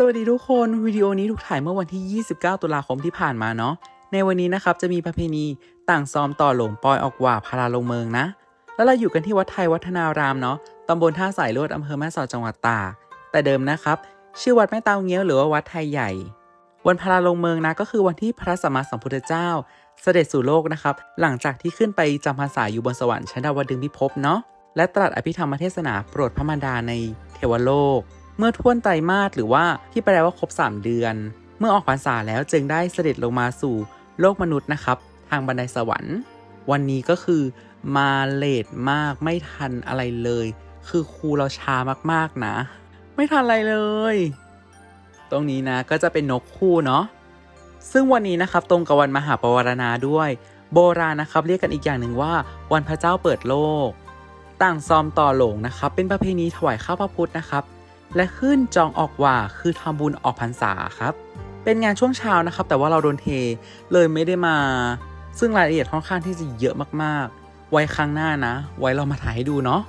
สวัสดีทุกคนวิดีโอนี้ถูกถ่ายเมื่อวันที่ 29 ตุลาคมที่ผ่านมาเนาะในวันนี้นะครับจะมีประเพณีต่างซ้อมต่อหลงปอยออกว่าพาราลงเมืองนะ แล้วเราอยู่กันที่วัดไทยวัฒนารามเนาะตำบลท่าสายลวดอำเภอแม่สอดจังหวัดตากแต่เดิมนะครับ ชื่อวัดแม่เตาเงี้ยวหรือว่าวัดไทยใหญ่ วันพาราลงเมืองนะก็คือวันที่พระสัมมาสัมพุทธเจ้า เสด็จสู่โลกนะครับ หลังจากที่ขึ้นไปจำพรรษาอยู่บนสวรรค์ชั้นดาวดึงพิภพเนาะและตรัสอภิธรรมเทศนาโปรดพระมารดาในเทวโลก เมื่อท้วนไตรมาสหรือว่าที่แปลว่าครบ 3 เดือน เมื่อออกพรรษาแล้วจึงได้เสด็จลงมาสู่โลกมนุษย์นะครับ ทางบันไดสวรรค์ วันนี้ก็คือมาเลทมากไม่ทันอะไรเลย คือครูเราช้ามากๆนะ ไม่ทันอะไรเลย ตรงนี้นะก็จะเป็นนกคู่เนาะซึ่งวันนี้นะครับตรงกับวันมหาปวารณาด้วย โบราณนะครับเรียกกันอีกอย่างหนึ่งว่า วันพระเจ้าเปิดโลก ต่างซอมต่อหลงนะครับ เป็นประเพณีถวายข้าวพระพุทธนะครับ และขึ้นจองออกว่าคือทำบุญออกพรรษาครับ เป็นงานช่วงเช้านะครับ แต่ว่าเราโดนเทเลยไม่ได้มา ซึ่งรายละเอียดค่อนข้างที่จะเยอะมากๆ ไว้ครั้งหน้านะ ไว้เรามาถ่ายให้ดูเนาะ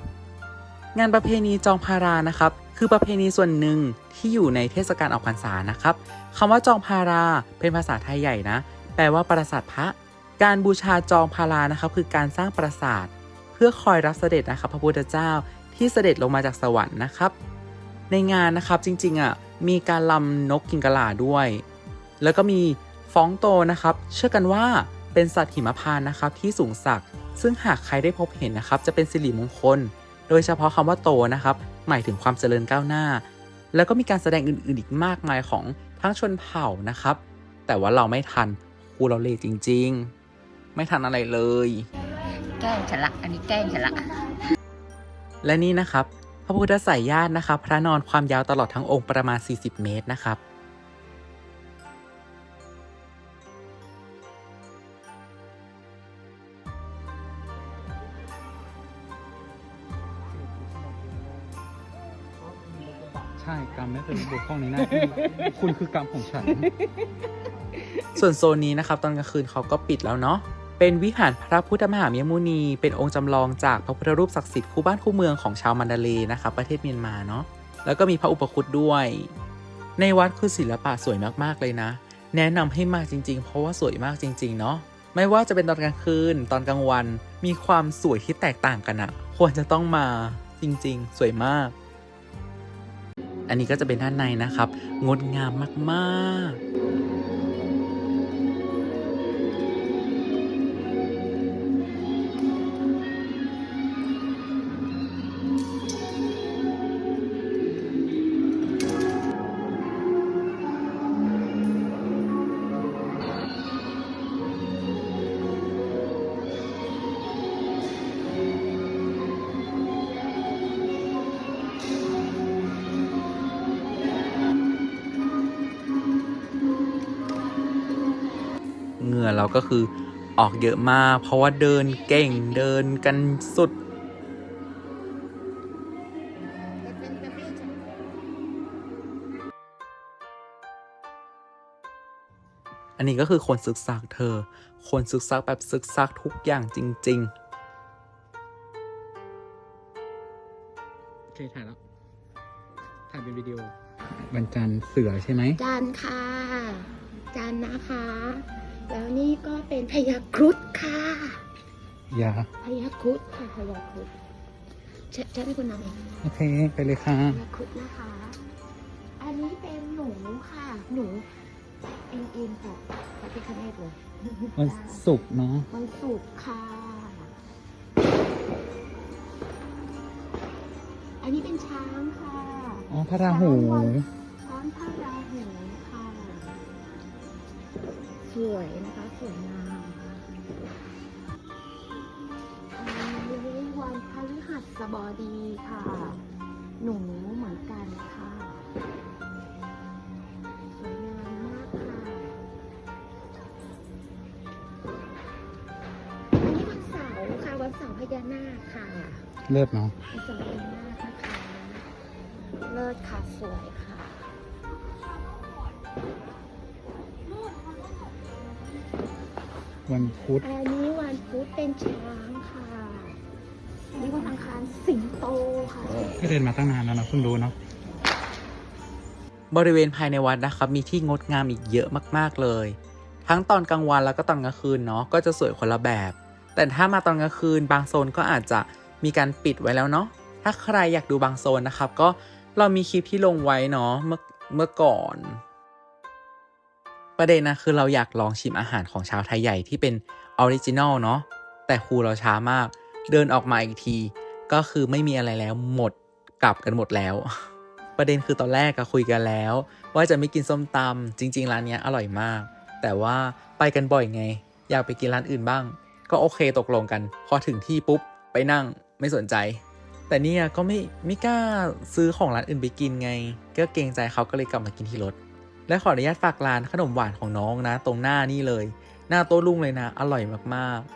งานประเพณีจองพารานะครับ คือประเพณีส่วนหนึ่งที่อยู่ในเทศกาลออกพรรษานะครับคำว่าจองพาราเป็นภาษาไทยใหญ่นะ แปลว่าปราสาทพระ การบูชาจองพารานะครับ คือการสร้างปราสาท เพื่อคอยรับเสด็จนะครับ พระพุทธเจ้าที่เสด็จลงมาจากสวรรค์นะครับ ในงานนะครับจริงๆอะมีการลำนกกินกะลาด้วย แล้วก็มีฟ้องโตนะครับ เชื่อกันว่าเป็นสัตว์หิมพานต์นะครับที่สูงสัก ซึ่งหากใครได้พบเห็นนะครับ จะเป็นสิริมงคล โดยเฉพาะคำว่าโตนะครับ หมายถึงความเจริญก้าวหน้า แล้วก็มีการแสดงอื่นๆอีกมากมายของทั้งชนเผ่านะครับ แต่ว่าเราไม่ทันครูเราเลยจริง ๆ ไม่ทันอะไรเลย แกล้งฉันละอันนี้แกล้งฉันละและนี่นะครับพ ระพุทธสายญาตินะครับ พระนอนความยาวตลอดทั้งองค์ประมาณ 40 เมตรนะครับใช่กรรมไม่เป็นบกพร่องในหน้าที่คุณคือกรรมของฉัน ส่วนโซนนี้นะครับ ตอนกลางคืนเขาก็ปิดแล้วเนาะ เป็นวิหารพระพุทธมหาเมียมุนี เป็นองค์จำลองจากพระพุทธรูปศักดิ์สิทธิ์คู่บ้านคู่เมืองของชาวมันดาเลย์นะครับประเทศเมียนมาเนาะแล้วก็มีพระอุปคุตด้วย ในวัดคือศิลปะสวยมากๆเลยนะ แนะนำให้มาจริง ๆ เพราะว่าสวยมากจริง ๆ เนาะไม่ว่าจะเป็นตอนกลางคืน ตอนกลางวัน มีความสวยที่แตกต่างกันอะควรจะต้องมาจริง ๆ สวยมาก อันนี้ก็จะเป็นด้านในนะครับ งดงามมากๆ เหงื่อเราก็คือออกเยอะมาก เพราะว่าเดินเก่งเดินกันสุด อันนี้ก็คือคนศึกษาเธอ คนศึกษาแบบศึกษาทุกอย่างจริงโอเคถ่ายแล้ว ถ่ายเป็นวิดีโอวันจันทร์เสือใช่ไหมจานค่ะจานนะคะ แล้วนี่ก็เป็นพยาครุฑค่ะอย่าพยาครุฑค่ะพยาครุฑเชฉันเป็นคนนำเองโอเคไปเลยค่ะพยาครุฑนะคะ อันนี้เป็นหนูค่ะ หนูเอ็นเอ็นค่ะพระพิคเนตเลยวันศุกร์เนาะวันศุกร์ค่ะ อันนี้เป็นช้างค่ะ อ๋อพระราหูช้างพระราหูค่ะส วยนะคะ สวยงามอันนี้วันพฤหัสบดีค่ะ หนูเหมือนกันค่ะสวยงามมากค่ะอันนี้วันเสาร์ค่ะ วันเสาร์พญานาคค่ะเลิศเนาะวันเสาร์พญานาคนะคะเลิศค่ะสวยค่ะ วันพุธ อันนี้วันพุธเป็นช้างค่ะอันนี้วันอังคารสิงโตค่ะ ก็เดินมาตั้งนานแล้วนะเพิ่งรู้เนาะ บริเวณภายในวัดนะครับ มีที่งดงามอีกเยอะมากๆเลย ทั้งตอนกลางวันแล้วก็ตอนกลางคืนเนาะ ก็จะสวยคนละแบบ แต่ถ้ามาตอนกลางคืนบางโซนก็อาจจะมีการปิดไว้แล้วเนาะ ถ้าใครอยากดูบางโซนนะครับ ก็เรามีคลิปที่ลงไว้เนาะเมื่อเมื่อก่อน ประเด็นนะคือเราอยากลองชิมอาหารของชาวไทยใหญ่ที่เป็นออริจินอลเนาะแต่ครูเราช้ามาก เดินออกมาอีกที ก็คือไม่มีอะไรแล้วหมดกลับกันหมดแล้ว ประเด็นคือตอนแรกก็คุยกันแล้ว ว่าจะไม่กินส้มตำจริง ๆ ร้านนี้อร่อยมาก แต่ว่าไปกันบ่อยไง อยากไปกินร้านอื่นบ้าง ก็โอเคตกลงกัน พอถึงที่ปุ๊บไปนั่งไม่สนใจ แต่เนี่ยก็ไม่ไม่กล้าซื้อของร้านอื่นไปกินไง ก็เกรงใจเขาก็เลยกลับมากินที่รถ และขออนุญาตฝากร้านขนมหวานของน้องนะ ตรงหน้านี่เลย หน้าโต๊ะลุงเลยนะ อร่อยมากๆ